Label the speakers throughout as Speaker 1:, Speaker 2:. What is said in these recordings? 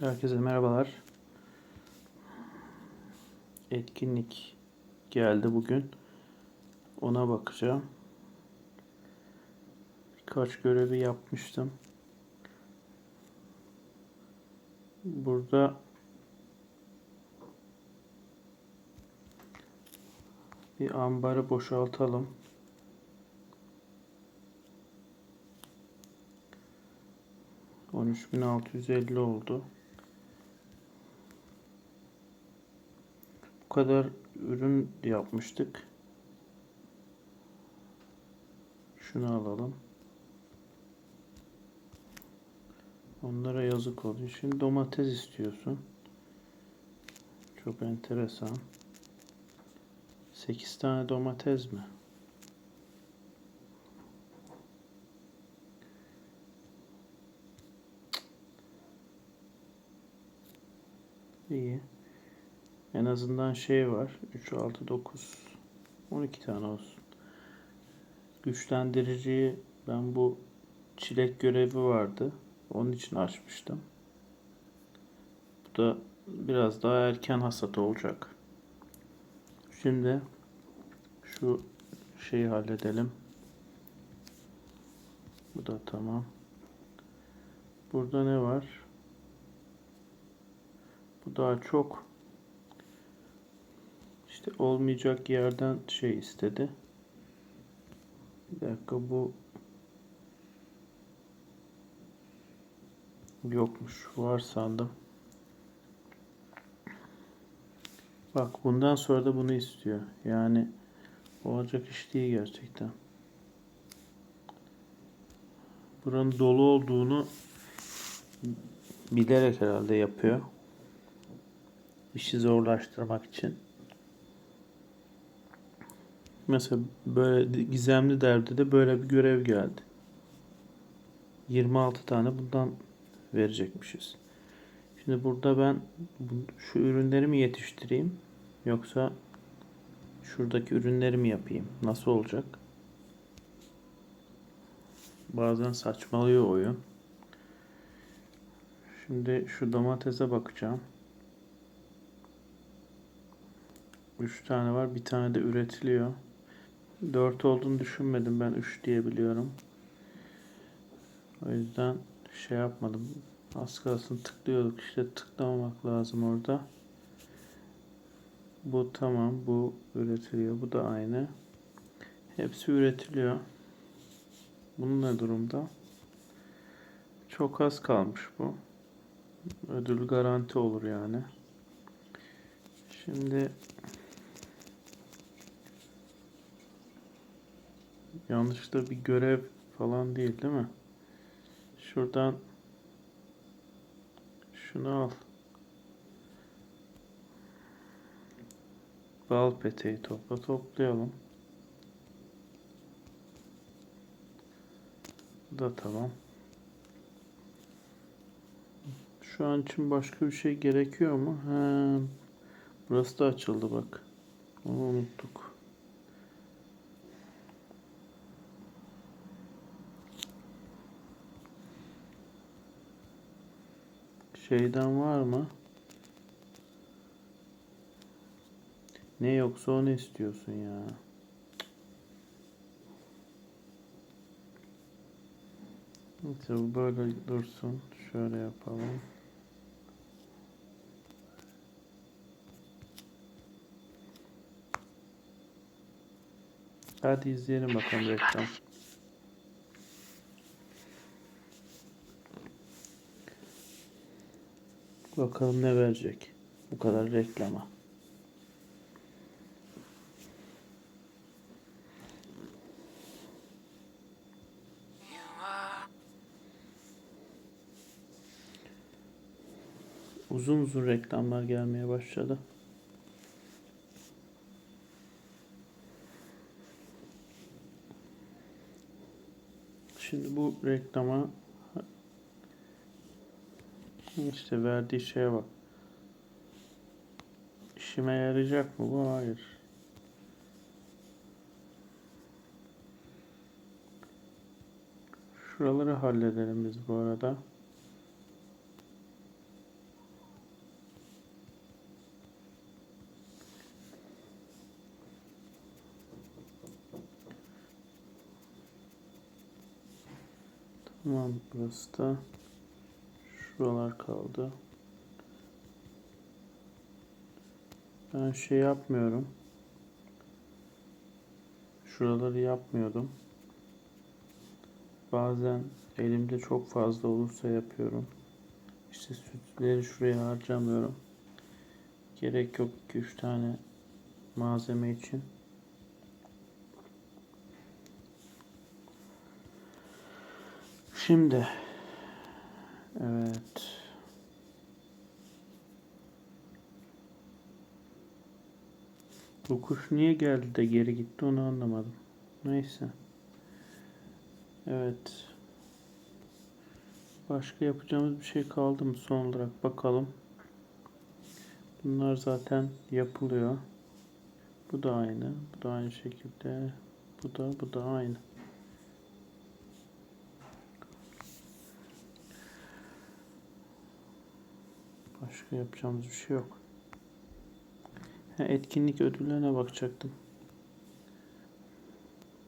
Speaker 1: Herkese merhabalar. Etkinlik geldi bugün. Ona bakacağım. Birkaç görevi yapmıştım. Burada bir ambarı boşaltalım. On üç bin altı yüz elli oldu. Kadar ürün yapmıştık. Şunu alalım. Onlara yazık oluyor. Şimdi domates istiyorsun. Çok enteresan. 8 tane domates mi? İyi. En azından şey var. 3, 6, 9, 12 tane olsun. Güçlendiriciyi ben bu çilek görevi vardı. Onun için açmıştım. Bu da biraz daha erken hasat olacak. Şimdi şu şeyi halledelim. Bu da tamam. Burada ne var? Bu daha çok işte olmayacak yerden şey istedi. Bir dakika bu yokmuş. Var sandım. Bak bundan sonra da bunu istiyor. Yani olacak iş değil gerçekten. Buranın dolu olduğunu bilerek herhalde yapıyor. İşi zorlaştırmak için. Mesela böyle gizemli derdi de böyle bir görev geldi. 26 tane bundan verecekmişiz. Şimdi burada ben şu ürünleri mi yetiştireyim yoksa şuradaki ürünleri mi yapayım? Nasıl olacak? Bazen saçmalıyor oyun. Şimdi şu domatese bakacağım. 3 tane var. Bir tane de üretiliyor. 4 olduğunu düşünmedim. Ben 3 diye biliyorum. O yüzden şey yapmadım. Az kalsın tıklıyorduk. İşte tıklamamak lazım orada. Bu tamam. Bu üretiliyor. Bu da aynı. Hepsi üretiliyor. Bunun ne durumda? Çok az kalmış bu. Ödül garanti olur yani. Şimdi yanlışlıkla bir görev falan değil değil mi? Şuradan şunu al. Bal peteği topla toplayalım. Bu da tamam. Şu an için başka bir şey gerekiyor mu? He, burası da açıldı bak. Onu unuttuk. Şeyden var mı? Ne yoksa onu istiyorsun ya. Neyse böyle dursun. Şöyle yapalım. Hadi izleyelim bakalım reklam. Bakalım ne verecek. Bu kadar reklama. Uzun uzun reklamlar gelmeye başladı. Şimdi bu reklama işte verdiği şeye bak. İşime yarayacak mı bu? Hayır. Şuraları halledelim biz bu arada. Tamam burası da şuralar kaldı. Ben şey yapmıyorum. Şuraları yapmıyordum. Bazen elimde çok fazla olursa yapıyorum. İşte sütleri şuraya harcamıyorum. Gerek yok 2-3 tane malzeme için. Şimdi evet. Bu kuş niye geldi de geri gitti onu anlamadım. Neyse. Evet. Başka yapacağımız bir şey kaldı mı son olarak bakalım. Bunlar zaten yapılıyor. Bu da aynı. Bu da aynı şekilde. Bu da bu da aynı. Başka yapacağımız bir şey yok. Ha, etkinlik ödüllerine bakacaktım.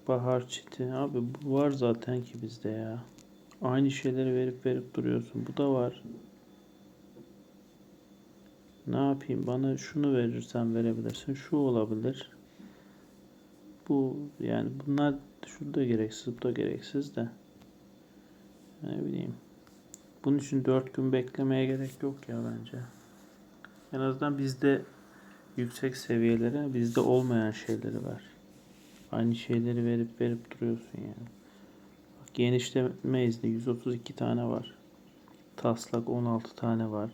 Speaker 1: Bahar çiti. Abi bu var zaten ki bizde ya. Aynı şeyleri verip verip duruyorsun. Bu da var. Ne yapayım? Bana şunu verirsen verebilirsin. Şu olabilir. Bu yani bunlar şurada gereksiz, bu da gereksiz de. Ne bileyim. Bunun için 4 gün beklemeye gerek yok ya bence. En azından bizde yüksek seviyelere, bizde olmayan şeyleri ver. Aynı şeyleri verip verip duruyorsun yani. Bak genişleme izni 132 tane var. Taslak 16 tane var.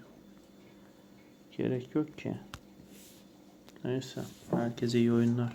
Speaker 1: Gerek yok ki. Neyse. Herkese iyi oyunlar.